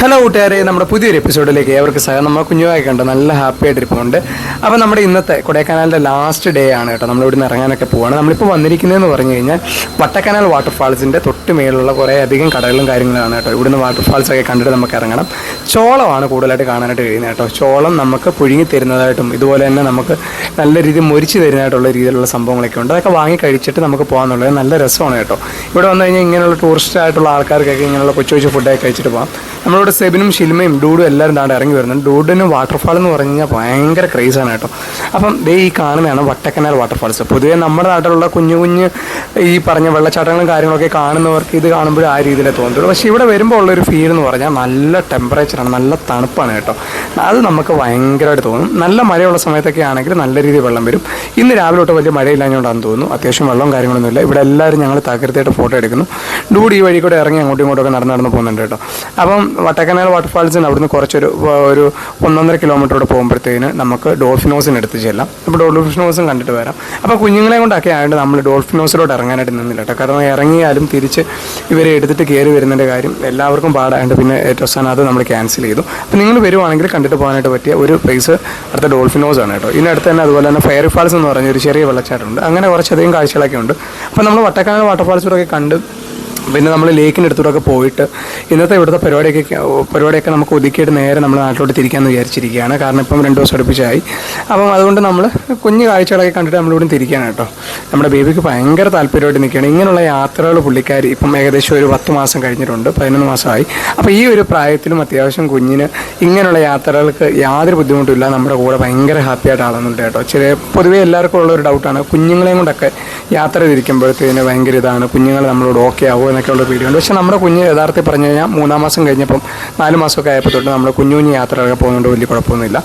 Hello കൂട്ടുകാരെ. നമ്മുടെ പുതിയൊരു എപ്പിസോഡിലേക്ക് ഏവർക്ക് സഹ നമ്മൾ കുഞ്ഞുമായി കണ്ട് നല്ല ഹാപ്പി ആയിട്ട് ഇരിപ്പുണ്ട്. അപ്പോൾ നമ്മുടെ ഇന്നത്തെ കൊടൈക്കനാലിന്റെ ലാസ്റ്റ് ഡേ ആണ് കേട്ടോ. നമ്മൾ ഇവിടുന്ന് ഇറങ്ങാനൊക്കെ പോവാണ്. നമ്മളിപ്പോൾ വന്നിരിക്കുന്നതെന്ന് പറഞ്ഞു കഴിഞ്ഞാൽ വട്ടക്കനാൽ വാട്ടർഫാൾസിന്റെ തൊട്ട് മേലുള്ള കുറേ അധികം കടകളും കാര്യങ്ങളാണ് കേട്ടോ. ഇവിടുന്ന് വാട്ടർഫാൾസ് ഒക്കെ കണ്ടിട്ട് നമുക്ക് ഇറങ്ങണം. ചോളമാണ് കൂടുതലായിട്ട് കാണാനായിട്ട് കഴിയുന്നത് കേട്ടോ. ചോളം നമുക്ക് പുഴുങ്ങി തരുന്നതായിട്ടും ഇതുപോലെ തന്നെ നമുക്ക് നല്ല രീതിയിൽ മുരിച്ച് തരുന്നതായിട്ടുള്ള രീതിയിലുള്ള സംഭവങ്ങളൊക്കെ ഉണ്ട്. അതൊക്കെ വാങ്ങി കഴിച്ചിട്ട് നമുക്ക് പോകാമെന്നുള്ളത് നല്ല രസമാണ് കേട്ടോ. ഇവിടെ വന്നു കഴിഞ്ഞാൽ ഇങ്ങനെയുള്ള ടൂറിസ്റ്റ് ആയിട്ടുള്ള ആൾക്കാർക്കൊക്കെ ഇങ്ങനെയുള്ള കൊച്ചു കൊച്ചു ഫുഡൊക്കെ കഴിച്ചിട്ട് പോകാം. നമ്മളിവിടെ സെബിനും ഷിൽമയും ഡൂഡും എല്ലാവരും താണ്ട് ഇറങ്ങി വരുന്നുണ്ട്. ഡൂഡിന് വാട്ടർഫാൾ എന്ന് പറഞ്ഞു കഴിഞ്ഞാൽ ഭയങ്കര ക്രേസാണ് കേട്ടോ. അപ്പം ദേ ഈ കാണുന്നതാണ് വട്ടക്കനാൽ വാട്ടർഫാൾസ് പൊതുവേ നമ്മുടെ നാട്ടിലുള്ള കുഞ്ഞു കുഞ്ഞ് ഈ പറഞ്ഞ വെള്ളച്ചാട്ടങ്ങളും കാര്യങ്ങളൊക്കെ കാണുന്നവർക്ക് ഇത് കാണുമ്പോൾ ആ രീതിയിലേ തോന്നുള്ളൂ പക്ഷേ ഇവിടെ വരുമ്പോൾ ഉള്ളൊരു ഫീൽ എന്ന് പറഞ്ഞാൽ നല്ല ടെമ്പറേച്ചറാണ് നല്ല തണുപ്പാണ് കേട്ടോ. അത് നമുക്ക് ഭയങ്കരമായിട്ട് തോന്നും. നല്ല മഴയുള്ള സമയത്തൊക്കെ ആണെങ്കിൽ നല്ല രീതിയിൽ വെള്ളം വരും. ഇന്ന് രാവിലെ തൊട്ട് വലിയ മഴയില്ലാഞ്ഞുകൊണ്ടാണെന്ന് തോന്നുന്നു. അത്യാവശ്യം വെള്ളവും കാര്യങ്ങളൊന്നുമില്ല ഇവിടെ എല്ലാവരും ഞങ്ങൾ തകർത്തിയായിട്ട് ഫോട്ടോ എടുക്കുന്നു. ഡൂഡ് ഈ വഴി കൂടെ ഇറങ്ങി അങ്ങോട്ടും ഇങ്ങോട്ടൊക്കെ നടന്ന് നടന്ന് പോകുന്നുണ്ട് കേട്ടോ. അപ്പം വട്ടക്കനാൽ വാട്ടർഫാൾസിന് അവിടുന്ന് കുറച്ചൊരു ഒരു ഒന്നൊന്നര കിലോമീറ്ററോടെ പോകുമ്പോഴത്തേന് നമുക്ക് ഡോൾഫിനോസിന് എടുത്ത് ചെല്ലാം. അപ്പോൾ ഡോൾഫിനോസും കണ്ടിട്ട് വരാം. അപ്പോൾ കുഞ്ഞുങ്ങളെ കൊണ്ടൊക്കെ ആയതുകൊണ്ട് നമ്മൾ ഡോൾഫിനോസിലോട്ട് ഇറങ്ങാനായിട്ട് നിന്നില്ല കേട്ടോ. കാരണം ഇറങ്ങിയാലും തിരിച്ച് ഇവരെ എടുത്തിട്ട് കയറി വരുന്നതിന്റെ കാര്യം എല്ലാവർക്കും പാടായതുകൊണ്ട് പിന്നെ ഏറ്റവും അവസാനം അത് നമ്മൾ ക്യാൻസൽ ചെയ്തു. അപ്പോൾ നിങ്ങൾ വരുവാണെങ്കിൽ കണ്ടിട്ട് പോകാനായിട്ട് പറ്റിയ ഒരു പ്ലേസ് അടുത്ത ഡോൾഫിനോസ് ആണ് കേട്ടോ. ഇതിനടുത്ത് തന്നെ അതുപോലെ തന്നെ ഫയർ ഫാൾസ് എന്ന് പറഞ്ഞ ഒരു ചെറിയ വെള്ളച്ചാട്ടമുണ്ട്. അങ്ങനെ കുറച്ചധികം കാഴ്ചകളൊക്കെ ഉണ്ട്. അപ്പോൾ നമ്മൾ വട്ടക്കാന വാട്ടർഫാൾസിലൊക്കെ കണ്ട് പിന്നെ നമ്മൾ ലേക്കിന്റെ അടുത്തൂടെ പോയിട്ട് ഇന്നത്തെ ഇവിടുത്തെ പരിപാടിയൊക്കെ പരിപാടിയൊക്കെ നമുക്ക് ഒതുക്കിയിട്ട് നേരെ നമ്മൾ നാട്ടിലോട്ട് തിരിക്കാമെന്ന് വിചാരിച്ചിരിക്കുകയാണ്. കാരണം ഇപ്പം രണ്ട് ദിവസം അടുപ്പിച്ചായി. അപ്പം അതുകൊണ്ട് നമ്മൾ കുഞ്ഞു കാഴ്ചകളൊക്കെ കണ്ടിട്ട് നമ്മളിവിടെ തിരിക്കുകയാണ് കേട്ടോ. നമ്മുടെ ബേബിക്ക് ഭയങ്കര താല്പര്യമായിട്ട് നിൽക്കുകയാണ്. ഇങ്ങനെയുള്ള യാത്രകൾ പുള്ളിക്കാരി ഇപ്പം ഏകദേശം ഒരു പത്ത് മാസം കഴിഞ്ഞിട്ടുണ്ട് പതിനൊന്ന് മാസമായി. അപ്പോൾ ഈ ഒരു പ്രായത്തിലും അത്യാവശ്യം കുഞ്ഞിന് ഇങ്ങനെയുള്ള യാത്രകൾക്ക് യാതൊരു ബുദ്ധിമുട്ടില്ല നമ്മുടെ കൂടെ ഭയങ്കര ഹാപ്പി ആയിട്ട് ആളുന്നുണ്ട് കേട്ടോ. ചെറിയ പൊതുവേ എല്ലാവർക്കും ഉള്ള ഒരു ഡൗട്ടാണ് കുഞ്ഞുങ്ങളെയും കൊണ്ടൊക്കെ യാത്ര തിരിക്കുമ്പോഴത്തേന് ഭയങ്കര ഇതാണ്. കുഞ്ഞുങ്ങൾ നമ്മളോട് ഓക്കെ ആവുമോ എന്നൊക്കെ ഉള്ള പേടിയുണ്ട് പക്ഷേ നമ്മുടെ കുഞ്ഞ് യഥാർത്ഥത്തിൽ പറഞ്ഞു കഴിഞ്ഞാൽ മൂന്നാം മാസം കഴിഞ്ഞപ്പം നാല് മാസമൊക്കെ ആയപ്പോൾ തൊട്ട് നമ്മൾ കുഞ്ഞു കുഞ്ഞു യാത്രകളൊക്കെ പോകുന്നുണ്ട് വലിയ കുഴപ്പമൊന്നുമില്ല.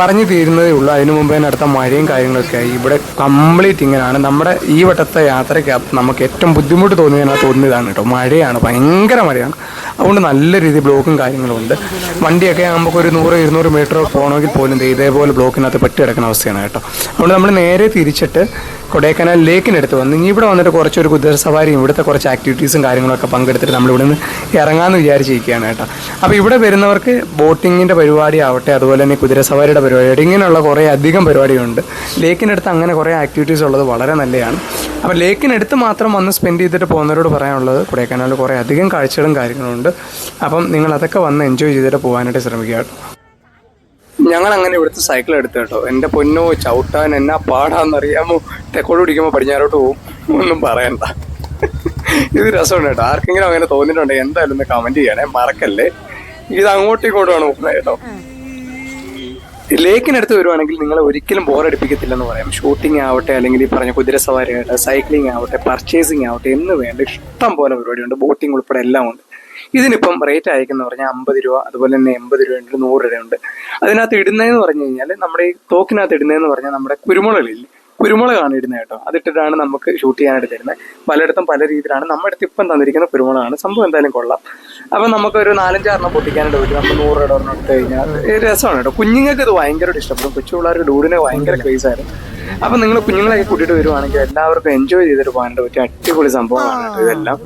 പറഞ്ഞു തീരുന്നതേ ഉള്ളൂ. അതിനു മുമ്പേ അടുത്ത മഴയും കാര്യങ്ങളൊക്കെ ആയി. ഇവിടെ കംപ്ലീറ്റ് ഇങ്ങനെയാണ് നമ്മുടെ ഈ വട്ടത്തെ യാത്രയ്ക്ക് നമുക്ക് ഏറ്റവും ബുദ്ധിമുട്ട് തോന്നിയതിനകത്ത് തോന്നിയതാണ് കേട്ടോ. മഴയാണ്. ഭയങ്കര മഴയാണ്. അതുകൊണ്ട് നല്ല രീതിയിൽ ബ്ലോക്കും കാര്യങ്ങളും ഉണ്ട്. വണ്ടിയൊക്കെ നമുക്ക് ഒരു നൂറ് ഇരുന്നൂറ് മീറ്റർ പോകണമെങ്കിൽ പോലും ഇതേപോലെ ബ്ലോക്കിനകത്ത് പെട്ടി കിടക്കുന്ന അവസ്ഥയാണ് കേട്ടോ. അതുകൊണ്ട് നമ്മൾ നേരെ തിരിച്ചിട്ട് കൊടൈക്കനാൽ ലേക്കിനടുത്ത് വന്ന് ഇനി ഇവിടെ വന്നിട്ട് കുറച്ചൊരു കുതിര സവാരിയും ഇവിടുത്തെ കുറച്ച് ആക്ടിവിറ്റീസും കാര്യങ്ങളൊക്കെ പങ്കെടുത്തിട്ട് നമ്മൾ ഇവിടുന്ന് നിന്ന് ഇറങ്ങാമെന്ന് വിചാരിച്ചിരിക്കുകയാണ് കേട്ടോ. അപ്പോൾ ഇവിടെ വരുന്നവർക്ക് ബോട്ടിങ്ങിന്റെ പരിപാടി ആവട്ടെ അതുപോലെ തന്നെ കുതിര സവാരിയുടെ പരിപാടി ഇങ്ങനെയുള്ള കുറേ അധികം പരിപാടിയുണ്ട് ലേക്കിനടുത്ത് അങ്ങനെ കുറേ ആക്ടിവിറ്റീസ് ഉള്ളത് വളരെ നല്ലതാണ്. അപ്പോൾ ലേക്കിനടുത്ത് മാത്രം വന്ന് സ്പെൻഡ് ചെയ്തിട്ട് പോകുന്നവരോട് പറയാനുള്ളത് കൊടൈക്കനാലിൽ കുറേ അധികം കാഴ്ചകളും കാര്യങ്ങളുണ്ട്. അപ്പം നിങ്ങൾ അതൊക്കെ വന്ന് എൻജോയ് ചെയ്തിട്ട് പോകാനായിട്ട് ശ്രമിക്കുക കേട്ടോ. ഞങ്ങൾ അങ്ങനെ ഇവിടുത്തെ സൈക്കിൾ എടുത്തു കേട്ടോ. എന്റെ പൊന്നോ ചവിട്ടാൻ എന്നാ പാടാന്നറിയാമോ? തെക്കോട് പിടിക്കുമ്പോൾ പടിഞ്ഞാറോട്ട് പോകും ഒന്നും പറയണ്ട. ഇത് രസമുണ്ട് കേട്ടോ. ആർക്കെങ്കിലും അങ്ങനെ തോന്നിയിട്ടുണ്ടെങ്കിൽ എന്തായാലും ഒന്ന് കമന്റ് ചെയ്യണേ. മറക്കല്ലേ? ഇത് അങ്ങോട്ടും ഇങ്ങോട്ടുമാണ് പോകുന്നത് കേട്ടോ. ലേക്കിനടുത്ത് വരുവാണെങ്കിൽ നിങ്ങൾ ഒരിക്കലും ബോറടിപ്പിക്കത്തില്ലെന്ന് പറയാം. ഷൂട്ടിംഗ് ആവട്ടെ അല്ലെങ്കിൽ ഈ പറഞ്ഞ കുതിര സവാരി ആവട്ടെ സൈക്ലിംഗ് ആവട്ടെ പർച്ചേസിംഗ് ആവട്ടെ എന്ന് വേണ്ട ഇഷ്ടം പോലെ പരിപാടിയുണ്ട്. ബോട്ടിംഗ് ഉൾപ്പെടെ എല്ലാം ഉണ്ട് ഇതിനിപ്പം റേറ്റ് അയക്കുന്ന പറഞ്ഞാൽ അമ്പത് രൂപ അതുപോലെ തന്നെ എൺപത് രൂപയുണ്ട് നൂറ് രൂപയുണ്ട് അതിനകത്ത് ഇടുന്നതെന്ന് പറഞ്ഞു കഴിഞ്ഞാൽ നമ്മുടെ ഈ തോക്കിനകത്ത് ഇടുന്നതെന്ന് പറഞ്ഞാൽ നമ്മുടെ കുരുമുളകില്ല? കുരുമുളകാണ് ഇടുന്നത് കേട്ടോ. അതിട്ടിട്ടാണ് നമുക്ക് ഷൂട്ട് ചെയ്യാനായിട്ട് തരുന്നത്. പലയിടത്തും പല രീതിയിലാണ്. നമ്മുടെ അടുത്ത് ഇപ്പം തന്നിരിക്കുന്ന കുരുമുളകാണ്. സംഭവം എന്തായാലും കൊള്ളാം. അപ്പം നമുക്കൊരു നാലഞ്ചാറെണ്ണം പൊട്ടിക്കാനായിട്ട് പറ്റും. നമ്മൾ നൂറ് രൂപ ഒരെണ്ണം കഴിഞ്ഞാൽ രസമാണ് കേട്ടോ. കുഞ്ഞുങ്ങൾക്ക് ഇത് ഭയങ്കരമായിട്ട് ഇഷ്ടപ്പെടും. കൊച്ചു പിള്ളേർക്ക് ഡൂഡിനെ ഭയങ്കര ക്രേസ് ആയിരുന്നു. അപ്പം നിങ്ങൾ കുഞ്ഞുങ്ങളെയൊക്കെ കൂട്ടിയിട്ട് വരുവാണെങ്കിൽ എല്ലാവർക്കും എൻജോയ് ചെയ്തിട്ട് പോകാനായിട്ട് പറ്റിയ അടിപൊളി സംഭവമാണ് ഇതെല്ലാം.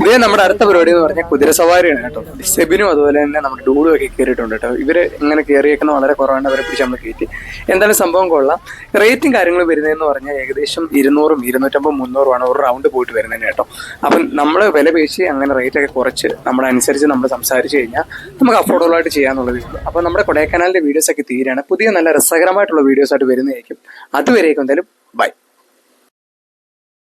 ഇതേ നമ്മുടെ അടുത്ത പരിപാടി എന്ന് പറഞ്ഞാൽ കുതിര സവാരിയാണ് കേട്ടോ. സെബിനും അതുപോലെ തന്നെ നമ്മുടെ ഡൂഡും ഒക്കെ കയറിയിട്ടുണ്ട് കേട്ടോ. ഇവർ ഇങ്ങനെ കയറിയേക്കുന്ന വളരെ കുറവാണ്. അവരെ പിടിച്ച് നമ്മൾ കയറ്റി. എന്തായാലും സംഭവം കൊള്ളാം. റേറ്റും കാര്യങ്ങളും വരുന്നതെന്ന് പറഞ്ഞാൽ ഏകദേശം ഇരുന്നൂറും ഇരുന്നൂറ്റമ്പത് മുന്നൂറുമാണ് ഒരു റൗണ്ട് പോയിട്ട് വരുന്നതിന് കേട്ടോ. അപ്പം നമ്മൾ വില പേശി അങ്ങനെ റേറ്റ് ഒക്കെ കുറച്ച് നമ്മളനുസരിച്ച് നമ്മൾ സംസാരിച്ച് കഴിഞ്ഞാൽ നമുക്ക് അഫോർഡബിൾ ആയിട്ട് ചെയ്യാന്നുള്ളതേ ഉള്ളൂ അപ്പോൾ നമ്മുടെ കൊടൈക്കനാലിന്റെ വീഡിയോസ് ഒക്കെ തീരെയാണ് പുതിയ നല്ല രസകരമായിട്ടുള്ള വീഡിയോസ് ആയിട്ട് വരുന്നതായിരിക്കും. അതുവരേക്കും എന്തായാലും ബൈ